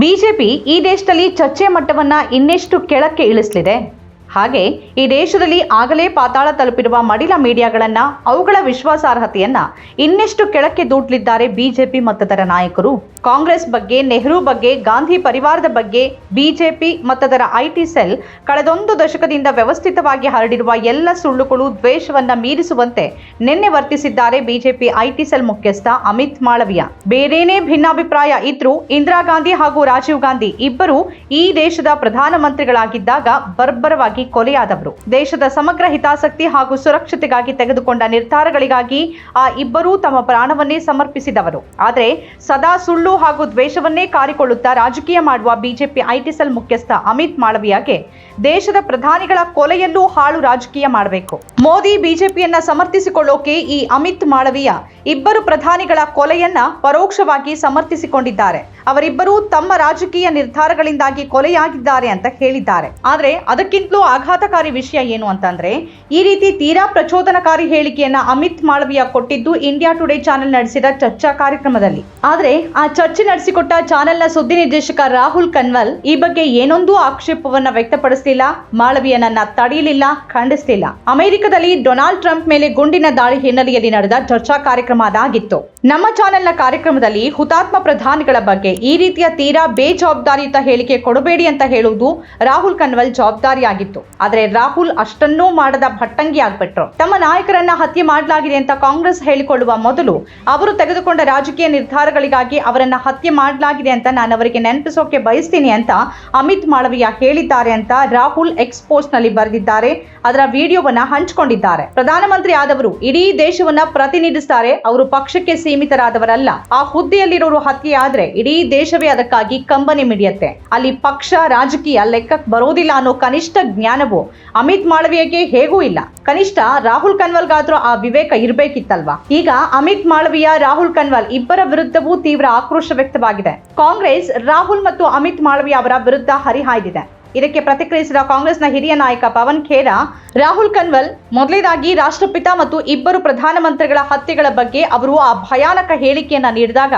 BJP ಈ ದೇಶದಲ್ಲಿ ಚರ್ಚೆ ಮಟ್ಟವನ್ನು ಇನ್ನೆಷ್ಟು ಕೆಳಕ್ಕೆ ಇಳಿಸಲಿದೆ? ಹಾಗೆ ಈ ದೇಶದಲ್ಲಿ ಆಗಲೇ ಪಾತಾಳ ತಲುಪಿರುವ ಮಡಿಲ ಮೀಡಿಯಾಗಳನ್ನ ಅವುಗಳ ವಿಶ್ವಾಸಾರ್ಹತೆಯನ್ನ ಇನ್ನೆಷ್ಟು ಕೆಳಕ್ಕೆ ದೂಡ್ಲಿದ್ದಾರೆ ಬಿಜೆಪಿ ಮತ್ತದರ ನಾಯಕರು. ಕಾಂಗ್ರೆಸ್ ಬಗ್ಗೆ, ನೆಹರು ಬಗ್ಗೆ, ಗಾಂಧಿ ಪರಿವಾರದ ಬಗ್ಗೆ, ಬಿಜೆಪಿ ಮತ್ತದರ ಐಟಿ ಸೆಲ್ ಕಳೆದೊಂದು ದಶಕದಿಂದ ವ್ಯವಸ್ಥಿತವಾಗಿ ಹರಡಿರುವ ಎಲ್ಲ ಸುಳ್ಳುಗಳು, ದ್ವೇಷವನ್ನ ಮೀರಿಸುವಂತೆ ನಿನ್ನೆ ವರ್ತಿಸಿದ್ದಾರೆ ಬಿಜೆಪಿ ಐಟಿ ಸೆಲ್ ಮುಖ್ಯಸ್ಥ ಅಮಿತ್ ಮಾಳವಿಯ. ಬೇರೇನೇ ಭಿನ್ನಾಭಿಪ್ರಾಯ ಇದ್ರೂ ಇಂದಿರಾ ಗಾಂಧಿ ಹಾಗೂ ರಾಜೀವ್ ಗಾಂಧಿ ಇಬ್ಬರು ಈ ದೇಶದ ಪ್ರಧಾನಮಂತ್ರಿಗಳಾಗಿದ್ದಾಗ ಬರ್ಬರವಾಗಿ ಕೊಲೆಯಾದವರು. ದೇಶದ ಸಮಗ್ರ ಹಿತಾಸಕ್ತಿ ಹಾಗೂ ಸುರಕ್ಷತೆಗಾಗಿ ತೆಗೆದುಕೊಂಡ ನಿರ್ಧಾರಗಳಿಗಾಗಿ ಆ ಇಬ್ಬರೂ ತಮ್ಮ ಪ್ರಾಣವನ್ನೇ ಸಮರ್ಪಿಸಿದವರು. ಆದರೆ ಸದಾ ಸುಳ್ಳು ಹಾಗೂ ದ್ವೇಷವನ್ನೇ ಕಾರಿಕೊಳ್ಳುತ್ತಾ ರಾಜಕೀಯ ಮಾಡುವ ಬಿಜೆಪಿ ಐಟಿ ಮುಖ್ಯಸ್ಥ ಅಮಿತ್ ಮಾಳವಿಯಾಗೆ ದೇಶದ ಪ್ರಧಾನಿಗಳ ಕೊಲೆಯಲ್ಲೂ ಹಾಳು ರಾಜಕೀಯ ಮಾಡಬೇಕು. ಮೋದಿ ಬಿಜೆಪಿಯನ್ನ ಸಮರ್ಥಿಸಿಕೊಳ್ಳೋಕೆ ಈ ಅಮಿತ್ ಮಾಳವಿಯ ಇಬ್ಬರು ಪ್ರಧಾನಿಗಳ ಕೊಲೆಯನ್ನ ಪರೋಕ್ಷವಾಗಿ ಸಮರ್ಥಿಸಿಕೊಂಡಿದ್ದಾರೆ. ಅವರಿಬ್ಬರೂ ತಮ್ಮ ರಾಜಕೀಯ ನಿರ್ಧಾರಗಳಿಂದಾಗಿ ಕೊಲೆಯಾಗಿದ್ದಾರೆ ಅಂತ ಹೇಳಿದ್ದಾರೆ. ಆದ್ರೆ ಅದಕ್ಕಿಂತಲೂ ಆಘಾತಕಾರಿ ವಿಷಯ ಏನು ಅಂತಂದ್ರೆ, ಈ ರೀತಿ ತೀರಾ ಪ್ರಚೋದನಕಾರಿ ಹೇಳಿಕೆಯನ್ನ ಅಮಿತ್ ಮಾಳವಿಯ ಕೊಟ್ಟಿದ್ದು ಇಂಡಿಯಾ ಟುಡೇ ಚಾನೆಲ್ ನಡೆಸಿದ ಚರ್ಚಾ ಕಾರ್ಯಕ್ರಮದಲ್ಲಿ. ಆದ್ರೆ, ಆ ಚರ್ಚೆ ನಡೆಸಿಕೊಟ್ಟ ಚಾನೆಲ್ನ ಸುದ್ದಿ ನಿರ್ದೇಶಕ ರಾಹುಲ್ ಕನ್ವಲ್ ಈ ಬಗ್ಗೆ ಏನೊಂದೂ ಆಕ್ಷೇಪವನ್ನ ವ್ಯಕ್ತಪಡಿಸಲಿಲ್ಲ, ಮಾಳವಿಯನನ್ನ ತಡೆಯಲಿಲ್ಲ, ಖಂಡಿಸಲಿಲ್ಲ. ಅಮೆರಿಕದಲ್ಲಿ ಡೊನಾಲ್ಡ್ ಟ್ರಂಪ್ ಮೇಲೆ ಗುಂಡಿನ ದಾಳಿ ಹಿನ್ನೆಲೆಯಲ್ಲಿ ನಡೆದ ಚರ್ಚಾ ಕಾರ್ಯಕ್ರಮ ಅದಾಗಿತ್ತು. ನಮ್ಮ ಚಾನೆಲ್ನ ಕಾರ್ಯಕ್ರಮದಲ್ಲಿ ಹುತಾತ್ಮ ಪ್ರಧಾನಿಗಳ ಬಗ್ಗೆ ಈ ರೀತಿಯ ತೀರಾ ಬೇಜವಾಬ್ದಾರಿಯುತ ಹೇಳಿಕೆ ಕೊಡಬೇಡಿ ಅಂತ ಹೇಳುವುದು ರಾಹುಲ್ ಕನ್ವಲ್ ಜವಾಬ್ದಾರಿಯಾಗಿತ್ತು. ಆದರೆ ರಾಹುಲ್ ಅಷ್ಟನ್ನೂ ಮಾಡದ ಭಟ್ಟಂಗಿ ಆಗ್ಬಿಟ್ರು. ತಮ್ಮ ನಾಯಕರನ್ನ ಹತ್ಯೆ ಮಾಡಲಾಗಿದೆ ಅಂತ ಕಾಂಗ್ರೆಸ್ ಹೇಳಿಕೊಳ್ಳುವ ಮೊದಲು ಅವರು ತೆಗೆದುಕೊಂಡ ರಾಜಕೀಯ ನಿರ್ಧಾರಗಳಿಗಾಗಿ ಅವರನ್ನ ಹತ್ಯೆ ಮಾಡಲಾಗಿದೆ ಅಂತ ನಾನು ಅವರಿಗೆ ನೆನಪಿಸೋಕೆ ಬಯಸ್ತೀನಿ ಅಂತ ಅಮಿತ್ ಮಾಳವಿಯ ಹೇಳಿದ್ದಾರೆ ಅಂತ ರಾಹುಲ್ ಎಕ್ಸ್ ಪೋಸ್ಟ್ನಲ್ಲಿ ಬರೆದಿದ್ದಾರೆ. ಅದರ ವಿಡಿಯೋವನ್ನ ಹಂಚಿಕೊಂಡಿದ್ದಾರೆ. ಪ್ರಧಾನಮಂತ್ರಿ ಆದವರು ಇಡೀ ದೇಶವನ್ನ ಪ್ರತಿನಿಧಿಸುತ್ತಾರೆ ಅವರು ಪಕ್ಷಕ್ಕೆ ಸೀಮಿತರಾದವರಲ್ಲ ಆ ಹುದ್ದೆಯಲ್ಲಿರೋರು ಹತ್ಯೆ ಆದ್ರೆ ಇಡೀ ದೇಶವೇ ಅದಕ್ಕಾಗಿ ಕಂಬನಿ ಮಿಡಿಯತ್ತೆ. ಅಲ್ಲಿ ಪಕ್ಷ, ರಾಜಕೀಯ ಲೆಕ್ಕಕ್ಕೆ ಬರೋದಿಲ್ಲ ಅನ್ನೋ ಕನಿಷ್ಠ ಜ್ಞಾನವು ಅಮಿತ್ ಮಾಳವಿಯಗೆ ಹೇಗೂ ಇಲ್ಲ. ಕನಿಷ್ಠ ರಾಹುಲ್ ಕನ್ವಲ್ಗಾದ್ರೂ ಆ ವಿವೇಕ ಇರಬೇಕಿತ್ತಲ್ವಾ? ಈಗ ಅಮಿತ್ ಮಾಳವಿಯ, ರಾಹುಲ್ ಕನ್ವಲ್ ಇಬ್ಬರ ವಿರುದ್ಧವೂ ತೀವ್ರ ಆಕ್ರೋಶ ವ್ಯಕ್ತವಾಗಿದೆ. ಕಾಂಗ್ರೆಸ್, ರಾಹುಲ್ ಮತ್ತು ಅಮಿತ್ ಮಾಳವಿಯ ಅವರ ವಿರುದ್ಧ ಹರಿಹಾಯ್ದಿದೆ. ಇದಕ್ಕೆ ಪ್ರತಿಕ್ರಿಯಿಸಿದ ಕಾಂಗ್ರೆಸ್ನ ಹಿರಿಯ ನಾಯಕ ಪವನ್ ಖೇರಾ ರಾಹುಲ್ ಕನ್ವಲ್ ಮೊದಲೇದಾಗಿ ರಾಷ್ಟ್ರಪಿತ ಮತ್ತು ಇಬ್ಬರು ಪ್ರಧಾನಮಂತ್ರಿಗಳ ಹತ್ಯೆಗಳ ಬಗ್ಗೆ ಅವರು ಆ ಭಯಾನಕ ಹೇಳಿಕೆಯನ್ನ ನೀಡಿದಾಗ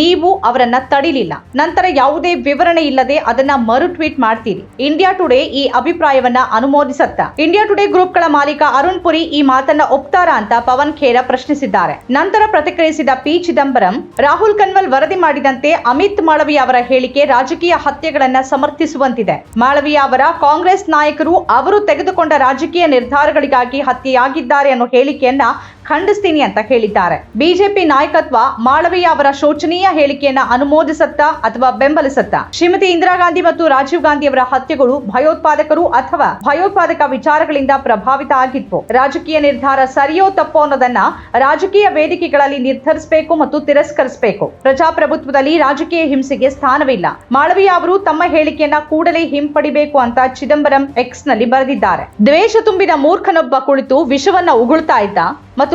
ನೀವು ಅವರನ್ನ ತಡಿಲಿಲ್ಲ. ನಂತರ ಯಾವುದೇ ವಿವರಣೆ ಇಲ್ಲದೆ ಅದನ್ನ ಮರು ಟ್ವೀಟ್ ಮಾಡ್ತೀರಿ. ಇಂಡಿಯಾ ಟುಡೇ ಈ ಅಭಿಪ್ರಾಯವನ್ನ ಅನುಮೋದಿಸತ್ತ. ಇಂಡಿಯಾ ಟುಡೇ ಗ್ರೂಪ್ಗಳ ಮಾಲೀಕ ಅರುಣ್ ಪುರಿ ಈ ಮಾತನ್ನ ಒಪ್ತಾರಾ ಅಂತ ಪವನ್ ಖೇರಾ ಪ್ರಶ್ನಿಸಿದ್ದಾರೆ. ನಂತರ ಪ್ರತಿಕ್ರಿಯಿಸಿದ ಪಿ. ಚಿದಂಬರಂ, ರಾಹುಲ್ ಕನ್ವಲ್ ವರದಿ ಮಾಡಿದಂತೆ ಅಮಿತ್ ಮಾಳವಿ ಅವರ ಹೇಳಿಕೆ ರಾಜಕೀಯ ಹತ್ಯೆಗಳನ್ನ ಸಮರ್ಥಿಸುವಂತಿದೆ. ಮಾಳವಿಯ ಅವರ ಕಾಂಗ್ರೆಸ್ ನಾಯಕರು ಅವರು ತೆಗೆದುಕೊಂಡ ರಾಜಕೀಯ ನಿರ್ಧಾರಗಳಿಗಾಗಿ ಹತ್ಯೆಯಾಗಿದ್ದಾರೆ ಅನ್ನೋ ಹೇಳಿಕೆಯನ್ನ ಖಂಡಿಸ್ತೀನಿ ಅಂತ ಹೇಳಿದ್ದಾರೆ. ಬಿಜೆಪಿ ನಾಯಕತ್ವ ಮಾಳವೀಯ ಅವರ ಶೋಚನೀಯ ಹೇಳಿಕೆಯನ್ನ ಅನುಮೋದಿಸತ್ತ ಅಥವಾ ಬೆಂಬಲಿಸತ್ತ? ಶ್ರೀಮತಿ ಇಂದಿರಾ ಗಾಂಧಿ ಮತ್ತು ರಾಜೀವ್ ಗಾಂಧಿ ಅವರ ಹತ್ಯೆಗಳು ಭಯೋತ್ಪಾದಕರು ಅಥವಾ ಭಯೋತ್ಪಾದಕ ವಿಚಾರಗಳಿಂದ ಪ್ರಭಾವಿತ ಆಗಿತ್ತು ರಾಜಕೀಯ ನಿರ್ಧಾರ ಸರಿಯೋ ತಪ್ಪೋ ಅನ್ನೋದನ್ನ ರಾಜಕೀಯ ವೇದಿಕೆಗಳಲ್ಲಿ ನಿರ್ಧರಿಸಬೇಕು ಮತ್ತು ತಿರಸ್ಕರಿಸಬೇಕು. ಪ್ರಜಾಪ್ರಭುತ್ವದಲ್ಲಿ ರಾಜಕೀಯ ಹಿಂಸೆಗೆ ಸ್ಥಾನವಿಲ್ಲ. ಮಾಳವೀಯ ಅವರು ತಮ್ಮ ಹೇಳಿಕೆಯನ್ನ ಕೂಡಲೇ ಹಿಂಪಡಿಬೇಕು ಅಂತ ಚಿದಂಬರಂ ಎಕ್ಸ್ನಲ್ಲಿ ಬರೆದಿದ್ದಾರೆ. ದ್ವೇಷ ತುಂಬಿದ ಮೂರ್ಖನೊಬ್ಬ ಕುಳಿತು ವಿಷವನ್ನ ಉಗುಳ್ತಾ ಇದ್ದ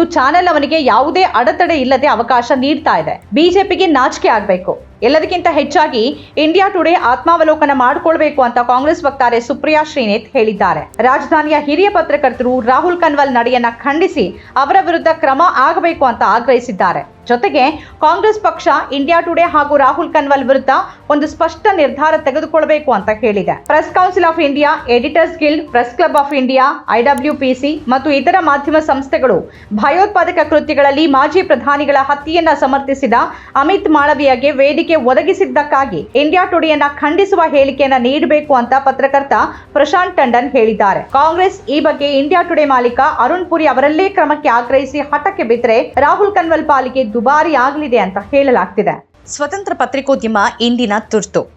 ಚಾನೆಲ್ ಅವನಿಗೆ ಯಾವುದೇ ಅಡೆತಡೆ ಇಲ್ಲದೆ ಅವಕಾಶ ನೀಡ್ತಾ ಇದೆ. ಬಿಜೆಪಿಗೆ ನಾಚಿಕೆ ಆಗಬೇಕು. ಎಲ್ಲದಕ್ಕಿಂತ ಹೆಚ್ಚಾಗಿ ಇಂಡಿಯಾ ಟುಡೇ ಆತ್ಮಾವಲೋಕನ ಮಾಡಿಕೊಳ್ಬೇಕು ಅಂತ ಕಾಂಗ್ರೆಸ್ ವಕ್ತಾರೆ ಸುಪ್ರಿಯಾ ಶ್ರೀನೇತ್ ಹೇಳಿದ್ದಾರೆ. ರಾಜಧಾನಿಯ ಹಿರಿಯ ಪತ್ರಕರ್ತರು ರಾಹುಲ್ ಕನ್ವಲ್ ನಡೆಯನ್ನ ಖಂಡಿಸಿ ಅವರ ವಿರುದ್ಧ ಕ್ರಮ ಆಗಬೇಕು ಅಂತ ಆಗ್ರಹಿಸಿದ್ದಾರೆ. ಜೊತೆಗೆ ಕಾಂಗ್ರೆಸ್ ಪಕ್ಷ ಇಂಡಿಯಾ ಟುಡೇ ಹಾಗೂ ರಾಹುಲ್ ಕನ್ವಲ್ ವಿರುದ್ಧ ಒಂದು ಸ್ಪಷ್ಟ ನಿರ್ಧಾರ ತೆಗೆದುಕೊಳ್ಳಬೇಕು ಅಂತ ಹೇಳಿದೆ. Press Council of India Editors Guild Press Club of India IWPC ಮತ್ತು ಇತರ ಮಾಧ್ಯಮ ಸಂಸ್ಥೆಗಳು ಭಯೋತ್ಪಾದಕ ಕೃತ್ಯಗಳಲ್ಲಿ ಮಾಜಿ ಪ್ರಧಾನಿಗಳ ಹತ್ಯೆಯನ್ನ ಸಮರ್ಥಿಸಿದ ಅಮಿತ್ ಮಾಳವಿಯಾಗೆ ವೇದಿಕೆ ಒದಗಿಸಿದ್ದಕ್ಕಾಗಿ ಇಂಡಿಯಾ ಟುಡೆಯನ್ನ ಖಂಡಿಸುವ ಹೇಳಿಕೆಯನ್ನ ನೀಡಬೇಕು ಅಂತ ಪತ್ರಕರ್ತ ಪ್ರಶಾಂತ್ ಟಂಡನ್ ಹೇಳಿದ್ದಾರೆ. ಕಾಂಗ್ರೆಸ್ ಈ ಬಗ್ಗೆ ಇಂಡಿಯಾ ಟುಡೇ ಮಾಲೀಕ ಅರುಣ್ ಪುರಿ ಅವರಲ್ಲೇ ಕ್ರಮಕ್ಕೆ ಆಗ್ರಹಿಸಿ ಹಠಕ್ಕೆ ಬಿದ್ದರೆ ರಾಹುಲ್ ಕನ್ವಲ್ ಪಾಲಿಗೆ ದುಬಾರಿ ಆಗಲಿದೆ ಅಂತ ಹೇಳಲಾಗ್ತಿದೆ. ಸ್ವತಂತ್ರ ಪತ್ರಿಕೋದ್ಯಮ ಇಂದಿನ ತುರ್ತು.